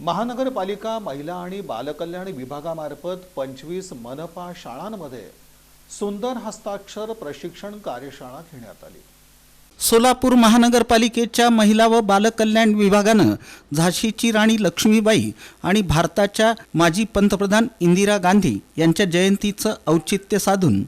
महानगरपालिका महिला आणि बालकल्याण विभागामार्फत पंचवीस मनपा शाळांमध्ये सुंदर हस्ताक्षर प्रशिक्षण कार्यशाळा घेण्यात आली. सोलापूर महानगरपालिकेच्या महिला व बालकल्याण विभागानं झाशीची राणी लक्ष्मीबाई आणि भारताच्या माजी पंतप्रधान इंदिरा गांधी यांच्या जयंतीचं औचित्य साधून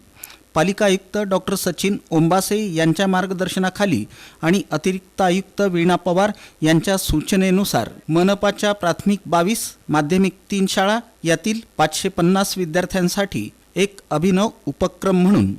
पालिका आयुक्त डॉक्टर सचिन ओंबासे यांच्या मार्गदर्शनाखाली आणि अतिरिक्त आयुक्त वीणा पवार यांच्या सूचनेनुसार मनपाच्या प्राथमिक बावीस माध्यमिक तीन शाळा यातील पाचशे पन्नास विद्यार्थ्यांसाठी एक अभिनव उपक्रम म्हणून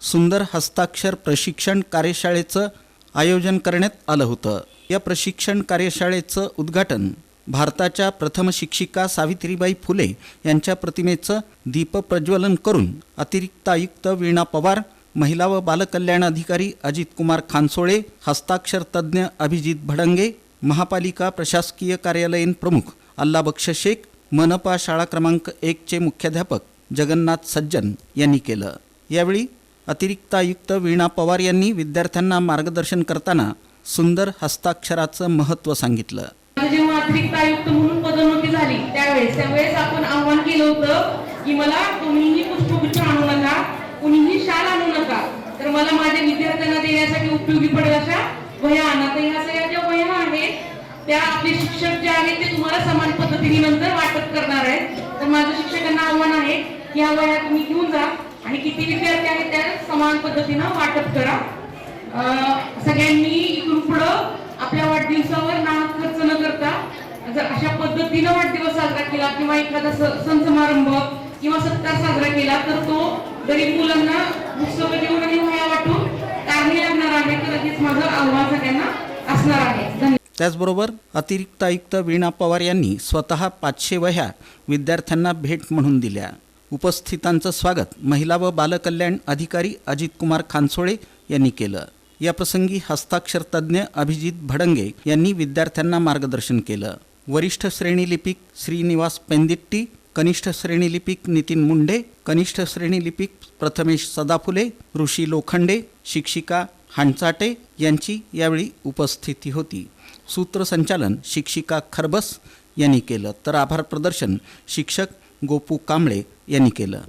सुंदर हस्ताक्षर प्रशिक्षण कार्यशाळेचं आयोजन करण्यात आलं होतं. या प्रशिक्षण कार्यशाळेचं उद्घाटन भारताच्या प्रथम शिक्षिका सावित्रीबाई फुले यांच्या प्रतिमेचं दीपप्रज्वलन करून अतिरिक्त आयुक्त वीणा पवार महिला व बालकल्याण अधिकारी अजित कुमार खानसोळे हस्ताक्षर तज्ज्ञ अभिजित भडंगे महापालिका प्रशासकीय कार्यालयीन प्रमुख अल्लाबक्ष शेख मनपा शाळा क्रमांक एकचे मुख्याध्यापक जगन्नाथ सज्जन यांनी केलं. यावेळी अतिरिक्त आयुक्त वीणा पवार यांनी विद्यार्थ्यांना मार्गदर्शन करताना सुंदर हस्ताक्षराचं महत्त्व सांगितलं. जेव्हा अतिरिक्त आयुक्त म्हणून पदोन्नती झाली त्यावेळेस त्यावेळेस आपण आव्हान केलं होतं की मला कोणीही पुष्पगुच्छ आणू नका कुणीही शाल आणू नका. तर मला माझ्या विद्यार्थ्यांना देण्यासाठी उपयोगी पडेल अशा वह्या आणा तर ह्या सगळ्या ज्या वह्या आहेत त्या आपले शिक्षक जे आहेत ते तुम्हाला समान पद्धतीने नंतर वाटप करणार आहेत. तर माझं शिक्षकांना आव्हान आहे की ह्या वह्या तुम्ही घेऊन जा आणि किती विद्यार्थी आहेत त्या समान पद्धतीनं वाटप करा. अं, सगळ्यांनी इथून पुढं आपल्या वाढदिवसावर नाव खर्च न करता जर अशा पद्धतीनं वाढदिवस साजरा केला किंवा एखादा सण समारंभ किंवा सत्कार साजरा केला तर तो गरीब मुलांना पुस्तकं देऊन आणि वया वाटून कारणे लागणार आहे. तर हेच माझं आव्हान सगळ्यांना असणार आहे. धन्यवाद. त्याचबरोबर अतिरिक्त आयुक्त वीणा पवार यांनी स्वतः पाचशे वह्या विद्यार्थ्यांना भेट म्हणून दिल्या. उपस्थितांचं स्वागत महिला व बालकल्याण अधिकारी अजित कुमार खानसोळे यांनी केलं. याप्रसंगी हस्ताक्षर तज्ज्ञ अभिजित भडंगे यांनी विद्यार्थ्यांना मार्गदर्शन केलं. वरिष्ठ श्रेणी लिपिक श्रीनिवास पेंदिट्टी कनिष्ठ श्रेणी लिपिक नितीन मुंडे कनिष्ठ श्रेणी लिपिक प्रथमेश सदाफुले ऋषी लोखंडे शिक्षिका हांचाटे यांची यावेळी उपस्थिती होती. सूत्रसंचालन शिक्षिका खरबस यांनी केलं. तर आभार प्रदर्शन शिक्षक गोपू कांबळे यांनी केलं.